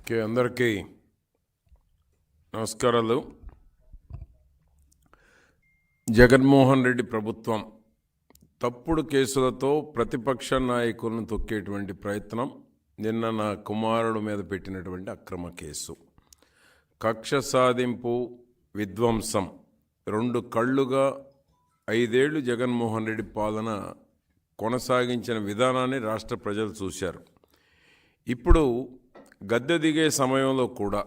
Okay అందరికీ నమస్కారాలు. జగన్మోహన్ రెడ్డి ప్రభుత్వం తప్పుడు కేసులతో ప్రతిపక్ష నాయకులను తొక్కేటువంటి ప్రయత్నం నిన్న నా కుమారుడు మీద పెట్టినటువంటి అక్రమ కేసు. కక్ష సాధింపు విధ్వంసం. రెండు కళ్ళుగా ఐదేళ్ళు జగన్మోహన్ రెడ్డి పాలన కొనసాగించిన విధానాన్ని రాష్ట్ర ప్రజలు చూశారు. ఇప్పుడు గద్దె దిగే సమయంలో కూడా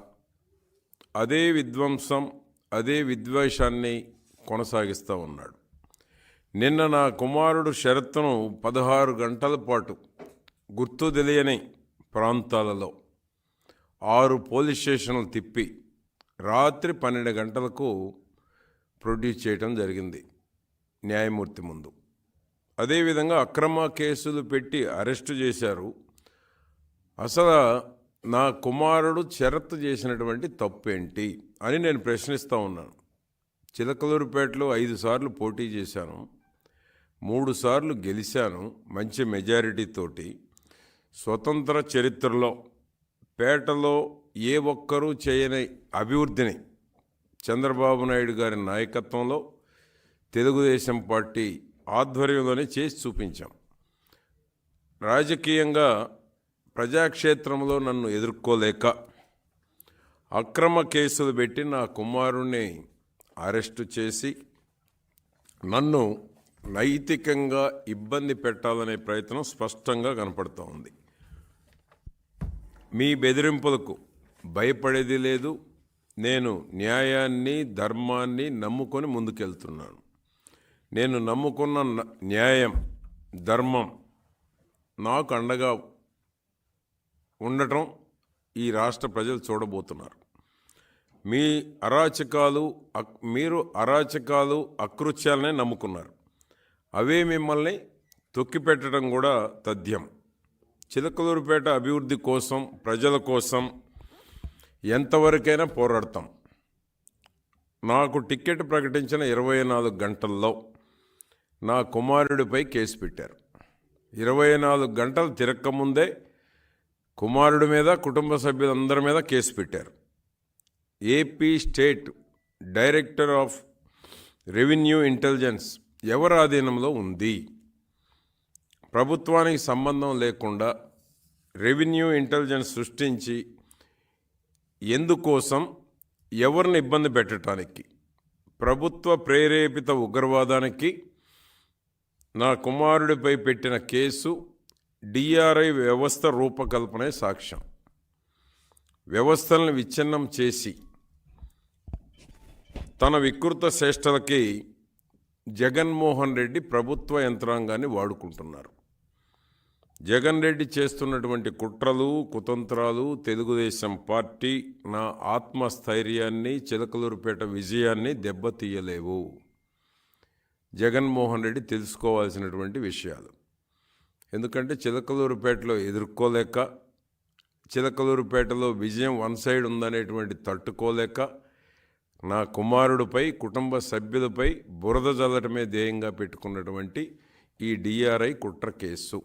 అదే విధ్వంసం అదే విద్వేషాన్ని కొనసాగిస్తూ ఉన్నాడు. నిన్న నా కుమారుడు షరత్ను పదహారు గంటల పాటు గుర్తు తెలియని ప్రాంతాలలో ఆరు పోలీస్ స్టేషన్లు తిప్పి రాత్రి పన్నెండు గంటలకు ప్రొడ్యూస్ చేయటం జరిగింది న్యాయమూర్తి ముందు. అదేవిధంగా అక్రమ కేసులు పెట్టి అరెస్టు చేశారు. అసలు నా కుమారుడు షరత్తు చేసినటువంటి తప్పేంటి అని నేను ప్రశ్నిస్తూ ఉన్నాను. చిలకలూరుపేటలో ఐదు సార్లు పోటీ చేశాను. మూడు సార్లు గెలిచాను మంచి మెజారిటీతోటి స్వతంత్ర చరిత్రలో పేటలో ఏ ఒక్కరూ చేయని అభివృద్ధిని చంద్రబాబు నాయుడు గారి నాయకత్వంలో తెలుగుదేశం పార్టీ ఆధ్వర్యంలోనే చేసి చూపించాం. రాజకీయంగా ప్రజాక్షేత్రంలో నన్ను ఎదుర్కోలేక అక్రమ కేసులు పెట్టి నా కుమారుణ్ణి అరెస్టు చేసి నన్ను నైతికంగా ఇబ్బంది పెట్టాలనే ప్రయత్నం స్పష్టంగా కనపడుతూ ఉంది. మీ బెదిరింపులకు భయపడేది లేదు. నేను న్యాయాన్ని ధర్మాన్ని నమ్ముకొని ముందుకెళ్తున్నాను. నేను నమ్ముకున్న న- న్యాయం ధర్మం నాకు అండగా ఉండటం ఈ రాష్ట్ర ప్రజలు చూడబోతున్నారు. మీ అరాచకాలు అక్- మీరు అరాచకాలు అకృత్యాలనే నమ్ముకున్నారు. అవే మిమ్మల్ని తొక్కిపెట్టడం కూడా తథ్యం. చిలకలూరుపేట అభివృద్ధి కోసం ప్రజల కోసం ఎంతవరకైనా పోరాడతాం. నాకు టికెట్ ప్రకటించిన ఇరవై నాలుగు గంటల్లో నా కుమారుడిపై కేసు పెట్టారు. ఇరవై నాలుగు గంటలు తిరక్కముందే కుమారుడి మీద కుటుంబ సభ్యులందరి మీద కేసు పెట్టారు. AP state director of revenue intelligence ఎవరి ఆధీనంలో ఉంది? ప్రభుత్వానికి సంబంధం లేకుండా రెవెన్యూ ఇంటెలిజెన్స్ సృష్టించి ఎందుకోసం ఎవరిని ఇబ్బంది పెట్టడానికి ప్రభుత్వ ప్రేరేపిత ఉగ్రవాదానికి నా కుమారుడిపై పెట్టిన కేసు డిఆర్ఐ వ్యవస్థ రూపకల్పనే సాక్ష్యం. వ్యవస్థలను విచ్ఛిన్నం చేసి తన వికృత శ్రేష్టలకి జగన్మోహన్ రెడ్డి ప్రభుత్వ యంత్రాంగాన్ని వాడుకుంటున్నారు. జగన్ రెడ్డి చేస్తున్నటువంటి కుట్రలు కుతంత్రాలు తెలుగుదేశం పార్టీ నా ఆత్మస్థైర్యాన్ని చిలకలూరుపేట విజయాన్ని దెబ్బతీయలేవు. జగన్మోహన్ రెడ్డి తెలుసుకోవాల్సినటువంటి విషయాలు. ఎందుకంటే చిలకలూరుపేటలో ఎదుర్కోలేక చిలకలూరుపేటలో విజయం వన్ సైడ్ ఉందనేటువంటి తట్టుకోలేక నా కుమారుడిపై కుటుంబ సభ్యులపై బురద జల్లటమే ధ్యేయంగా పెట్టుకున్నటువంటి ఈ డిఆర్ఐ కుట్ర కేసు.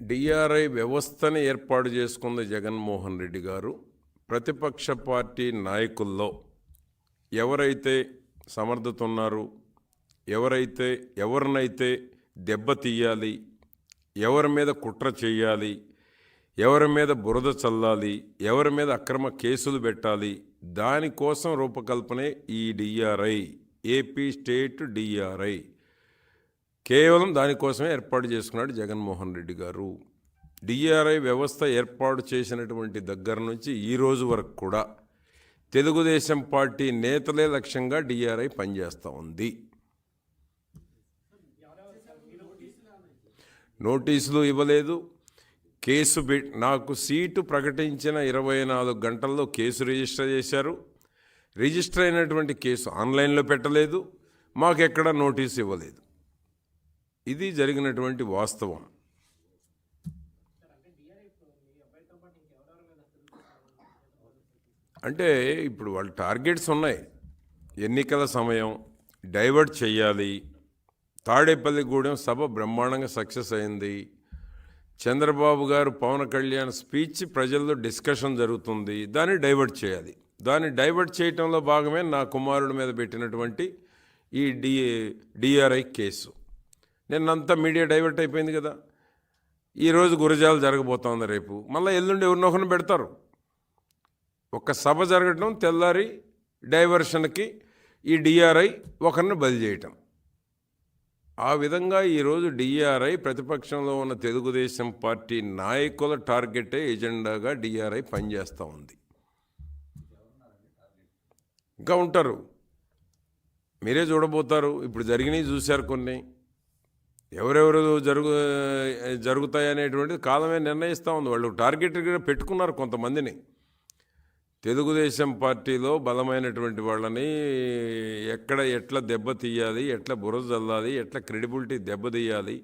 డిఆర్ఐ వ్యవస్థని ఏర్పాటు చేసుకుంది జగన్మోహన్ రెడ్డి గారు. ప్రతిపక్ష పార్టీ నాయకుల్లో ఎవరైతే సమర్థత ఉన్నారు ఎవరైతే ఎవరినైతే దెబ్బతీయాలి ఎవరి మీద కుట్ర చేయాలి ఎవరి మీద బురద చల్లాలి ఎవరి మీద అక్రమ కేసులు పెట్టాలి దానికోసం రూపకల్పనే ఈ డిఆర్ఐ ఏపీ స్టేట్ డిఆర్ఐ. కేవలం దానికోసమే ఏర్పాటు చేసుకున్నాడు జగన్మోహన్ రెడ్డి గారు. డిఆర్ఐ వ్యవస్థ ఏర్పాటు చేసినటువంటి దగ్గర నుంచి ఈ రోజు వరకు కూడా తెలుగుదేశం పార్టీ నేతలే లక్ష్యంగా డిఆర్ఐ పనిచేస్తూ ఉంది. నోటీసులు ఇవ్వలేదు. కేసు నాకు సీటు ప్రకటించిన ఇరవై నాలుగు గంటల్లో కేసు రిజిస్టర్ చేశారు. రిజిస్టర్ అయినటువంటి కేసు ఆన్లైన్లో పెట్టలేదు. మాకెక్కడ నోటీస్ ఇవ్వలేదు. ఇది జరిగినటువంటి వాస్తవం. అంటే ఇప్పుడు వాళ్ళ టార్గెట్స్ ఉన్నాయి. ఎన్నికల సమయం డైవర్ట్ చేయాలి. తాడేపల్లిగూడెం సభ బ్రహ్మాండంగా సక్సెస్ అయింది. చంద్రబాబు గారు పవన్ కళ్యాణ్ స్పీచ్ ప్రజల్లో డిస్కషన్ జరుగుతుంది. దాన్ని డైవర్ట్ చేయాలి. దాన్ని డైవర్ట్ చేయటంలో భాగమే నా కుమారుడి మీద పెట్టినటువంటి ఈ డి డిఆర్ఐ కేసు. నిన్నంతా మీడియా డైవర్ట్ అయిపోయింది కదా. ఈరోజు గురజాలు జరగబోతోంది రేపు. మళ్ళీ ఎల్లుండి ఎవరినొకరిని పెడతారు. ఒక సభ జరగటం తెల్లారి డైవర్షన్కి ఈ డిఆర్ఐ ఒకరిని బలి చేయటం. ఆ విధంగా ఈరోజు డిఆర్ఐ ప్రతిపక్షంలో ఉన్న తెలుగుదేశం పార్టీ నాయకుల టార్గెటే ఎజెండాగా డిఆర్ఐ పనిచేస్తూ ఉంది. ఇంకా ఉంటారు. మీరే చూడబోతారు. ఇప్పుడు జరిగినవి చూశారు కొన్ని. ఎవరెవరు జరుగు జరుగుతాయనేటువంటిది కాలమే నిర్ణయిస్తూ ఉంది. వాళ్ళు టార్గెట్ పెట్టుకున్నారు కొంతమందిని. తెలుగుదేశం పార్టీలో బలమైనటువంటి వాళ్ళని ఎక్కడ ఎట్లా దెబ్బతీయాలి ఎట్లా బురద చల్లాలి ఎట్లా క్రెడిబిలిటీ దెబ్బతీయాలి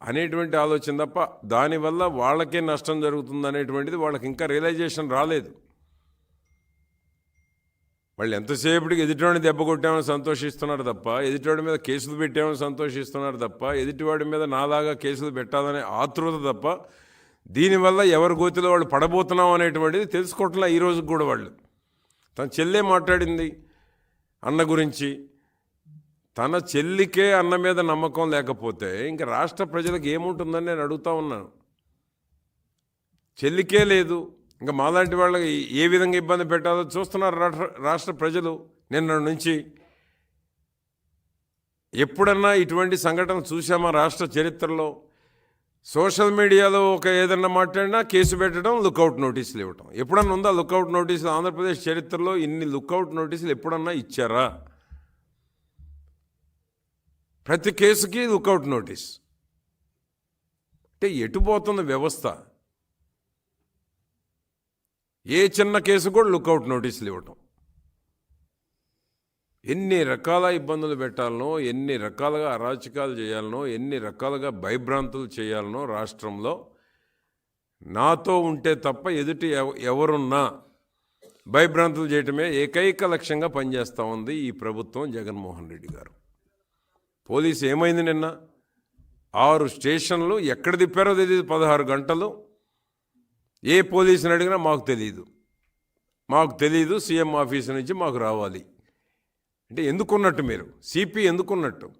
అనేటువంటి ఆలోచన తప్ప దానివల్ల వాళ్ళకే నష్టం జరుగుతుంది అనేటువంటిది వాళ్ళకి ఇంకా రియలైజేషన్ రాలేదు. వాళ్ళు ఎంతసేపటికి ఎదుటివాడిని దెబ్బ కొట్టామని సంతోషిస్తున్నారు తప్ప ఎదుటివాడి మీద కేసులు పెట్టామని సంతోషిస్తున్నారు తప్ప ఎదుటివాడి మీద నాలాగా కేసులు పెట్టాలనే ఆతృత తప్ప దీనివల్ల ఎవరి గోతిలో వాళ్ళు పడబోతున్నాం అనేటువంటిది తెలుసుకోవట్లే ఈ రోజుకి కూడా వాళ్ళు. తన చెల్లె మాట్లాడింది అన్న గురించి. తన చెల్లికే అన్న మీద నమ్మకం లేకపోతే ఇంకా రాష్ట్ర ప్రజలకు ఏముంటుందని నేను అడుగుతా ఉన్నాను. చెల్లికే లేదు. ఇంకా మాలాంటి వాళ్ళకి ఏ విధంగా ఇబ్బంది పెట్టాలో చూస్తున్నారు రాష్ట్ర రాష్ట్ర ప్రజలు నిన్న నుంచి. ఎప్పుడన్నా ఇటువంటి సంఘటన చూసామా రాష్ట్ర చరిత్రలో? సోషల్ మీడియాలో ఒక ఏదన్నా మాట్లాడినా కేసు పెట్టడం లుకౌట్ నోటీసులు ఇవ్వటం. ఎప్పుడన్నా ఉందా లుకౌట్ నోటీసులు? ఆంధ్రప్రదేశ్ చరిత్రలో ఇన్ని లుకౌట్ నోటీసులు ఎప్పుడన్నా ఇచ్చారా? ప్రతి కేసుకి లుకౌట్ నోటీస్. అంటే ఎటు పోతుంది వ్యవస్థ? ఏ చిన్న కేసు కూడా లుకౌట్ నోటీసులు ఇవ్వటం. ఎన్ని రకాల ఇబ్బందులు పెట్టాలనో ఎన్ని రకాలుగా అరాచకాలు చేయాలనో ఎన్ని రకాలుగా భయభ్రాంతులు చేయాలనో రాష్ట్రంలో నాతో ఉంటే తప్ప ఎదుటి ఎవరున్నా భయభ్రాంతులు చేయటమే ఏకైక లక్ష్యంగా పనిచేస్తూ ఉంది ఈ ప్రభుత్వం జగన్మోహన్ రెడ్డి గారు. పోలీసు ఏమైంది నిన్న? ఆరు స్టేషన్లు ఎక్కడ తిప్పారో తెలియదు పదహారు గంటలు. ఏ పోలీసుని అడిగినా మాకు తెలియదు మాకు తెలియదు సీఎం ఆఫీస్ నుంచి మాకు రావాలి. అంటే ఎందుకున్నట్టు మీరు? సిపి ఎందుకున్నట్టు?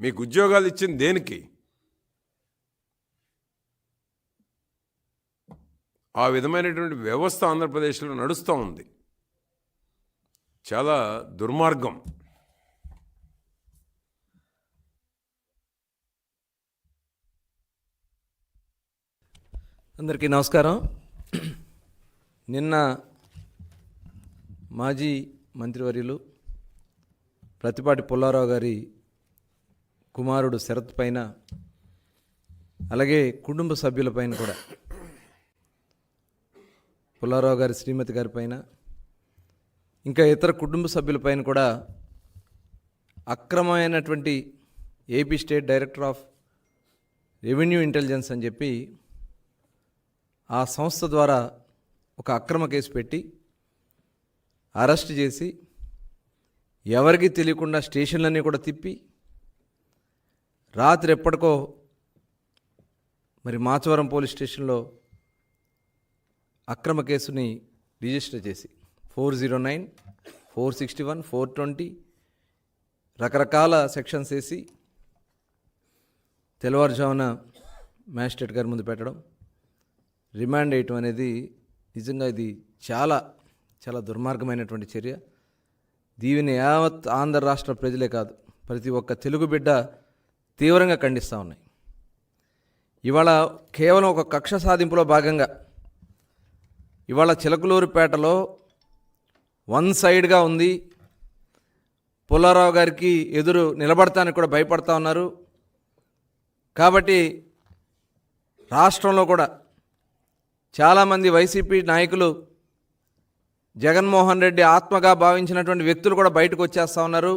మీకు ఉద్యోగాలు ఇచ్చింది దేనికి? ఆ విధమైనటువంటి వ్యవస్థ ఆంధ్రప్రదేశ్లో నడుస్తూ ఉంది. చాలా దుర్మార్గం. అందరికీ నమస్కారం. నిన్న మాజీ మంత్రివర్యులు ప్రతిపాటి పుల్లారావు గారి కుమారుడు శరత్ పైన అలాగే కుటుంబ సభ్యులపైన కూడా. పుల్లారావు గారి శ్రీమతి గారి పైన ఇంకా ఇతర కుటుంబ సభ్యులపైన కూడా అక్రమమైనటువంటి AP state director of revenue intelligence అని చెప్పి ఆ సంస్థ ద్వారా ఒక అక్రమ కేసు పెట్టి అరెస్ట్ చేసి ఎవరికి తెలియకుండా స్టేషన్లన్నీ కూడా తిప్పి రాత్రి ఎప్పటికో మరి మాచవరం పోలీస్ స్టేషన్లో అక్రమ కేసుని రిజిస్టర్ చేసి four zero nine four sixty one four twenty రకరకాల సెక్షన్స్ వేసి తెల్లవారుజామున మ్యాజిస్ట్రేట్ గారి ముందు పెట్టడం రిమాండ్ వేయటం అనేది నిజంగా ఇది చాలా చాలా దుర్మార్గమైనటువంటి చర్య. దీవిని యావత్ ఆంధ్ర రాష్ట్ర ప్రజలే కాదు ప్రతి ఒక్క తెలుగు బిడ్డ తీవ్రంగా ఖండిస్తూ ఉన్నాయి. ఇవాళ కేవలం ఒక కక్ష సాధింపులో భాగంగా ఇవాళ చిలకలూరుపేటలో వన్ సైడ్గా ఉంది. పుల్లారావు గారికి ఎదురు నిలబడటానికి కూడా భయపడతా ఉన్నారు. కాబట్టి రాష్ట్రంలో కూడా చాలామంది వైసీపీ నాయకులు జగన్మోహన్ రెడ్డి ఆత్మగా భావించినటువంటి వ్యక్తులు కూడా బయటకు వచ్చేస్తూ ఉన్నారు.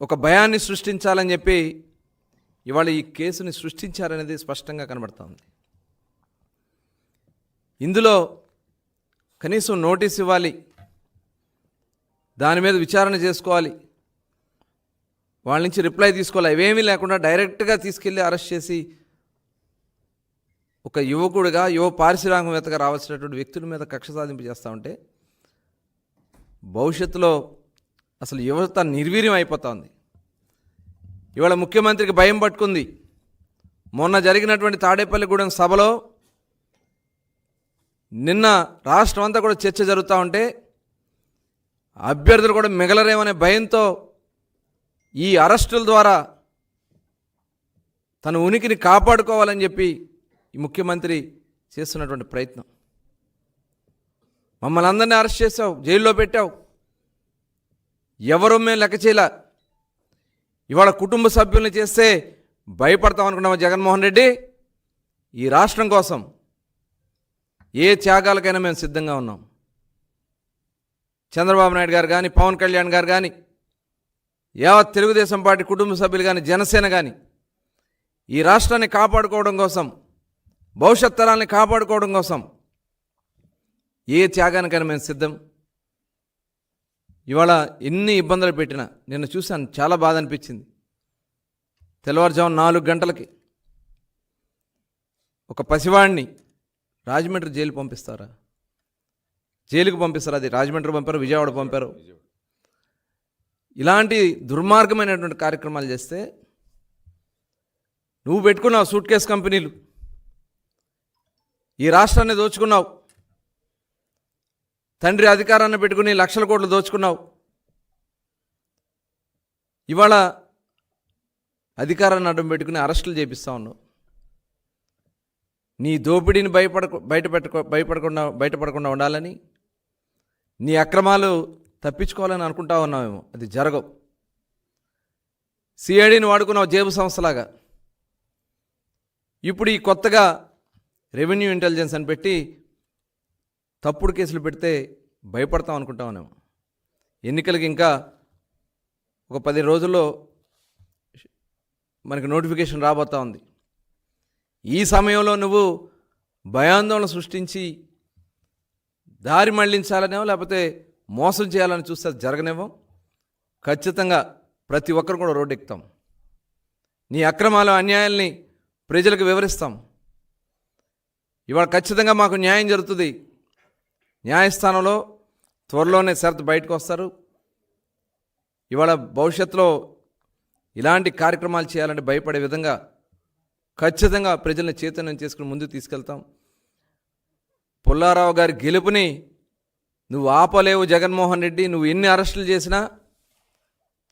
ఒక భయాన్ని సృష్టించాలని చెప్పి ఇవాళ ఈ కేసుని సృష్టించారనేది స్పష్టంగా కనబడుతోంది ఇందులో కనీసం నోటీస్ ఇవ్వాలి దాని మీద విచారణ చేసుకోవాలి వాళ్ళ నుంచి రిప్లై తీసుకోవాలి ఇవేమీ లేకుండా డైరెక్ట్గా తీసుకెళ్ళి అరెస్ట్ చేసి ఒక యువకుడిగా యువ పారిశ్రామికవేత్తగా రావాల్సినటువంటి వ్యక్తుల మీద కక్ష సాధింపు చేస్తూ ఉంటే భవిష్యత్తులో అసలు యువత నిర్వీర్యం అయిపోతుంది ఇవాళ ముఖ్యమంత్రికి భయం పట్టుకుంది. మొన్న జరిగినటువంటి తాడేపల్లిగూడెం సభలో నిన్న రాష్ట్రం అంతా కూడా చర్చ జరుగుతూ ఉంటే అభ్యర్థులు కూడా మిగలరేమనే భయంతో ఈ అరెస్టుల ద్వారా తన ఉనికిని కాపాడుకోవాలని చెప్పి ఈ ముఖ్యమంత్రి చేస్తున్నటువంటి ప్రయత్నం. మమ్మల్ని అందరినీ అరెస్ట్ చేసావు జైల్లో పెట్టావు. ఎవరు మేము లెక్క చేయలే. ఇవాళ కుటుంబ సభ్యుల్ని చేస్తే భయపడతాం అనుకున్నాము జగన్మోహన్ రెడ్డి. ఈ రాష్ట్రం కోసం ఏ త్యాగాలకైనా మేము సిద్ధంగా ఉన్నాం. చంద్రబాబు నాయుడు గారు కానీ పవన్ కళ్యాణ్ గారు కానీ యావత్ తెలుగుదేశం పార్టీ కుటుంబ సభ్యులు కానీ జనసేన కానీ ఈ రాష్ట్రాన్ని కాపాడుకోవడం కోసం భవిష్యత్ తరాల్ని కాపాడుకోవడం కోసం ఏ త్యాగానికైనా మేము సిద్ధం. ఇవాళ ఎన్ని ఇబ్బందులు పెట్టినా నిన్న చూశాను చాలా బాధ అనిపించింది. తెల్లవారుజాము నాలుగు గంటలకి ఒక పసివాడిని రాజమండ్రి జైలు పంపిస్తారా? జైలుకు పంపిస్తారు? అది రాజమండ్రి పంపారు విజయవాడ పంపారు? ఇలాంటి దుర్మార్గమైనటువంటి కార్యక్రమాలు చేస్తే నువ్వు పెట్టుకున్నావు సూట్ కేస్ కంపెనీలు ఈ రాష్ట్రాన్ని దోచుకున్నావు. తండ్రి అధికారాన్ని పెట్టుకుని లక్షల కోట్లు దోచుకున్నావు. ఇవాళ అధికారాన్ని అడ్డం పెట్టుకుని అరెస్టులు చేపిస్తా ఉన్నావు. నీ దోపిడీని భయపడకు బయట పెట్టుకో భయపడకుండా బయటపడకుండా ఉండాలని నీ అక్రమాలు తప్పించుకోవాలని అనుకుంటా ఉన్నావేమో. అది జరగవు. సిఐడిని వాడుకున్నావు జేబు సంస్థలాగా. ఇప్పుడు ఈ కొత్తగా రెవెన్యూ ఇంటెలిజెన్స్ అని పెట్టి తప్పుడు కేసులు పెడితే భయపడతాం అనుకుంటామనేమో. ఎన్నికలకి ఇంకా ఒక పది రోజుల్లో మనకి నోటిఫికేషన్ రాబోతా ఉంది. ఈ సమయంలో నువ్వు భయాందోళన సృష్టించి దారి మళ్ళించాలనేమో లేకపోతే మోసం చేయాలని చూస్తే జరగనేమో. ఖచ్చితంగా ప్రతి ఒక్కరు కూడా రోడ్డు ఎక్కుతాం నీ అక్రమాలు అన్యాయాల్ని ప్రజలకు వివరిస్తాం. ఇవాళ ఖచ్చితంగా మాకు న్యాయం జరుగుతుంది. న్యాయస్థానంలో త్వరలోనే శరత్ బయటకు వస్తారు. ఇవాళ భవిష్యత్తులో ఇలాంటి కార్యక్రమాలు చేయాలంటే భయపడే విధంగా ఖచ్చితంగా ప్రజలను చైతన్యం చేసుకుని ముందుకు తీసుకెళ్తాం. పుల్లారావు గారి గెలుపుని నువ్వు ఆపలేవు జగన్మోహన్ రెడ్డి. నువ్వు ఎన్ని అరెస్టులు చేసినా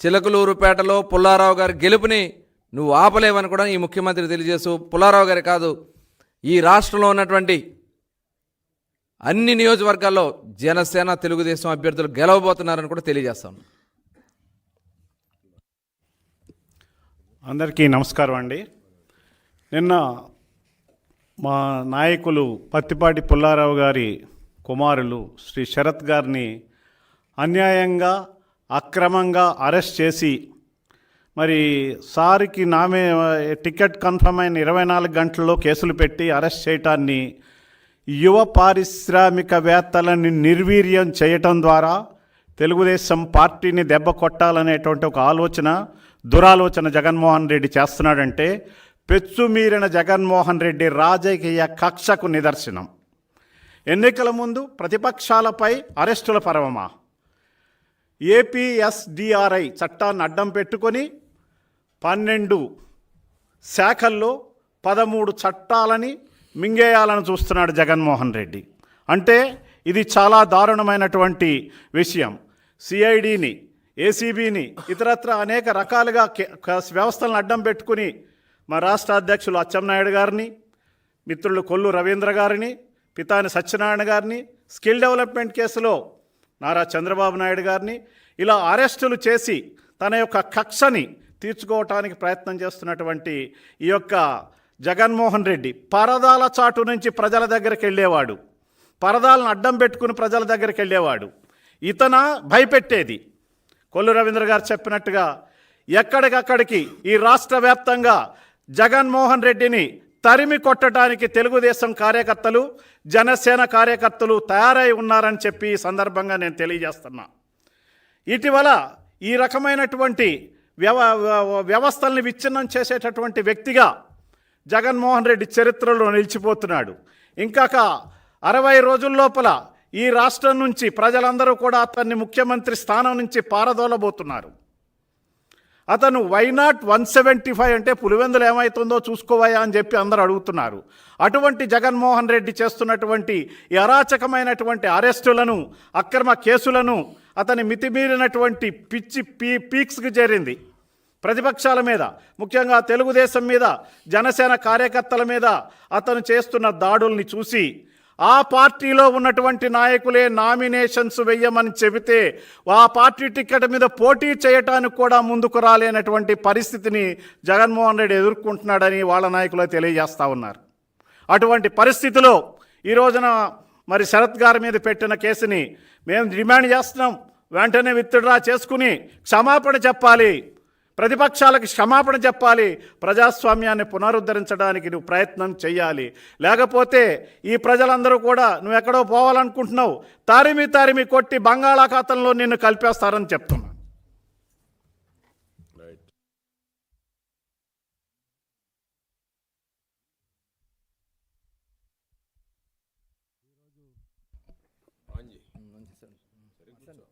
చిలకలూరుపేటలో పుల్లారావు గారి గెలుపుని నువ్వు ఆపలేవని కూడా ఈ ముఖ్యమంత్రి తెలియజేస్తూ పుల్లారావు గారి కాదు ఈ రాష్ట్రంలో ఉన్నటువంటి అన్ని నియోజకవర్గాల్లో జనసేన తెలుగుదేశం అభ్యర్థులు గెలవబోతున్నారని కూడా తెలియజేస్తాను అందరికీ నమస్కారం అండి. నిన్న మా నాయకులు పత్తిపాటి పుల్లారావు గారి కుమారులు శ్రీ శరత్ గారిని అన్యాయంగా అక్రమంగా అరెస్ట్ చేసి మరి సార్కి నామే టికెట్ కన్ఫర్మ్ అయిన ఇరవై నాలుగు గంటల్లో కేసులు పెట్టి అరెస్ట్ చేయటాన్ని యువ పారిశ్రామికవేత్తలని నిర్వీర్యం చేయటం ద్వారా తెలుగుదేశం పార్టీని దెబ్బ కొట్టాలనేటువంటి ఒక ఆలోచన దురాలోచన జగన్మోహన్ రెడ్డి చేస్తున్నాడంటే పెచ్చుమీరిన జగన్మోహన్ రెడ్డి రాజకీయ కక్షకు నిదర్శనం. ఎన్నికల ముందు ప్రతిపక్షాలపై అరెస్టుల పర్వమా ఏపీఎస్డిఆర్ఐ చట్టాన్ని అడ్డం పెట్టుకొని పన్నెండు శాఖల్లో పదమూడు చట్టాలని మింగేయాలని చూస్తున్నాడు జగన్మోహన్ రెడ్డి. అంటే ఇది చాలా దారుణమైనటువంటి విషయం. సిఐడిని ఏసీబీని ఇతరత్ర అనేక రకాలుగా కే- వ్యవస్థలను అడ్డం పెట్టుకుని మా రాష్ట్ర అధ్యక్షులు అచ్చెన్నాయుడు గారిని మిత్రులు కొల్లు రవీంద్ర గారిని పితాని సత్యనారాయణ గారిని స్కిల్ డెవలప్మెంట్ కేసులో నారా చంద్రబాబు నాయుడు గారిని ఇలా అరెస్టులు చేసి తన యొక్క కక్షని తీర్చుకోవటానికి ప్రయత్నం చేస్తున్నటువంటి ఈ యొక్క జగన్మోహన్ రెడ్డి పరదాల చాటు నుంచి ప్రజల దగ్గరికి వెళ్ళేవాడు. పరదాలను అడ్డం పెట్టుకుని ప్రజల దగ్గరికి వెళ్ళేవాడు. ఇతన భయపెట్టేది. కొల్లు రవీంద్ర గారు చెప్పినట్టుగా ఎక్కడికక్కడికి ఈ రాష్ట్ర వ్యాప్తంగా జగన్మోహన్ రెడ్డిని తరిమి కొట్టడానికి తెలుగుదేశం కార్యకర్తలు జనసేన కార్యకర్తలు తయారై ఉన్నారని చెప్పి ఈ సందర్భంగా నేను తెలియజేస్తున్నా. ఇటీవల ఈ రకమైనటువంటి వ్యవ వ్యవస్థల్ని విచ్ఛిన్నం చేసేటటువంటి వ్యక్తిగా జగన్మోహన్ రెడ్డి చరిత్రలో నిలిచిపోతున్నాడు. ఇంకాక అరవై రోజుల లోపల ఈ రాష్ట్రం నుంచి ప్రజలందరూ కూడా అతన్ని ముఖ్యమంత్రి స్థానం నుంచి పారదోలబోతున్నారు. అతను వైనాట్ వన్ సెవెంటీ ఫైవ్ అంటే పులివెందులు ఏమవుతుందో చూసుకోవయా అని చెప్పి అందరూ అడుగుతున్నారు. అటువంటి జగన్మోహన్ రెడ్డి చేస్తున్నటువంటి ఈ అరాచకమైనటువంటి అరెస్టులను అక్రమ కేసులను అతని మితిమీరినటువంటి పిచ్చి పీ పీక్స్కి చేరింది. ప్రతిపక్షాల మీద ముఖ్యంగా తెలుగుదేశం మీద జనసేన కార్యకర్తల మీద అతను చేస్తున్న దాడుల్ని చూసి ఆ పార్టీలో ఉన్నటువంటి నాయకులే నామినేషన్స్ వెయ్యమని చెబితే ఆ పార్టీ టికెట్ మీద పోటీ చేయటానికి కూడా ముందుకు రాలేనటువంటి పరిస్థితిని జగన్మోహన్ రెడ్డి ఎదుర్కొంటున్నాడని వాళ్ళ నాయకులు తెలియజేస్తూ ఉన్నారు. అటువంటి పరిస్థితిలో ఈ రోజున మరి శరత్ గారి మీద పెట్టిన కేసుని మేము డిమాండ్ చేస్తున్నాం. వెంటనే విత్డ్రా చేసుకుని క్షమాపణ చెప్పాలి. ప్రతిపక్షాలకు క్షమాపణ చెప్పాలి ప్రజాస్వామ్యాన్ని పునరుద్ధరించడానికి నువ్వు ప్రయత్నం చేయాలి లేకపోతే ఈ ప్రజలందరూ కూడా నువ్వు ఎక్కడో పోవాలనుకుంటున్నావు తారిమి తారిమి కొట్టి బంగాళాఖాతంలో నిన్ను కలిపేస్తారని చెప్తున్నా.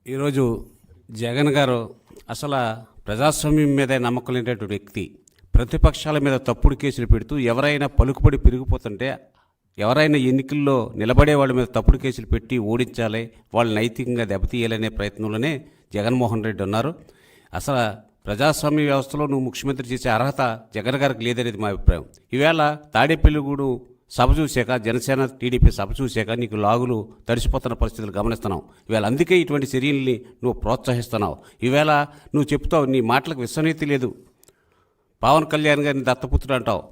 ఈరోజు జగన్ గారు అసలు ప్రజాస్వామ్యం మీద నమ్మకం లేనటువంటి వ్యక్తి ప్రతిపక్షాల మీద తప్పుడు కేసులు పెడుతూ ఎవరైనా పలుకుబడి పెరిగిపోతుంటే ఎవరైనా ఎన్నికల్లో నిలబడే వాళ్ళ మీద తప్పుడు కేసులు పెట్టి ఓడించాలి వాళ్ళు నైతికంగా దెబ్బతీయాలనే ప్రయత్నంలోనే జగన్మోహన్ రెడ్డి ఉన్నారు. అసలు ప్రజాస్వామ్య వ్యవస్థలో నువ్వు ముఖ్యమంత్రి చేసే అర్హత జగన్ గారికి లేదనేది మా అభిప్రాయం. ఈవేళ తాడేపల్లిగూడు సభ చూశాక జనసేన టీడీపీ సభ చూశాక నీకు లాగులు తడిసిపోతున్న పరిస్థితులు గమనిస్తున్నావు. ఈవేళ అందుకే ఇటువంటి చర్యల్ని నువ్వు ప్రోత్సహిస్తున్నావు. ఈవేళ నువ్వు చెప్తావు నీ మాటలకు విశ్వనీతి లేదు. పవన్ కళ్యాణ్ గారిని దత్తపుత్రుడు అంటావు.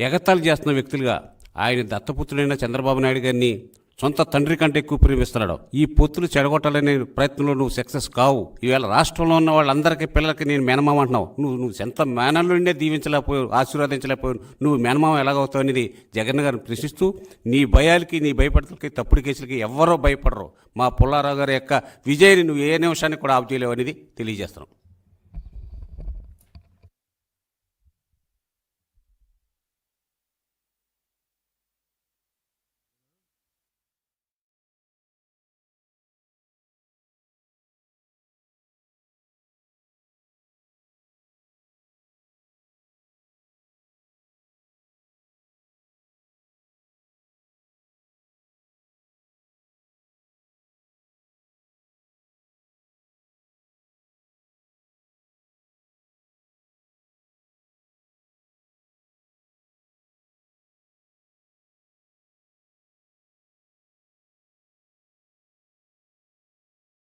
ఎగతాళి చేస్తున్న వ్యక్తులుగా ఆయన దత్తపుత్రుడైన చంద్రబాబు నాయుడు గారిని సొంత తండ్రి కంటే ఎక్కువ ప్రేమిస్తున్నాడు. ఈ పొత్తులు చెడగొట్టాలనే ప్రయత్నంలో నువ్వు సక్సెస్ కావు. ఈవేళ రాష్ట్రంలో ఉన్న వాళ్ళందరికీ పిల్లలకి నేను మేనమామ అంటున్నావు. నువ్వు నువ్వు సొంత మేనల్లోనే దీవించలేకపోయావు ఆశీర్వదించలేకపోయావు. నువ్వు మేనమామ ఎలాగవుతావు అనేది జగన్ గారిని ప్రశ్నిస్తూ నీ భయాలకి నీ భయపడతలకి తప్పుడు కేసులకి ఎవ్వరూ భయపడరు. మా పుల్లారావు గారి యొక్క విజయాన్ని నువ్వు ఏ నిమిషానికి కూడా ఆపు చేయలేవు అనేది తెలియజేస్తున్నావు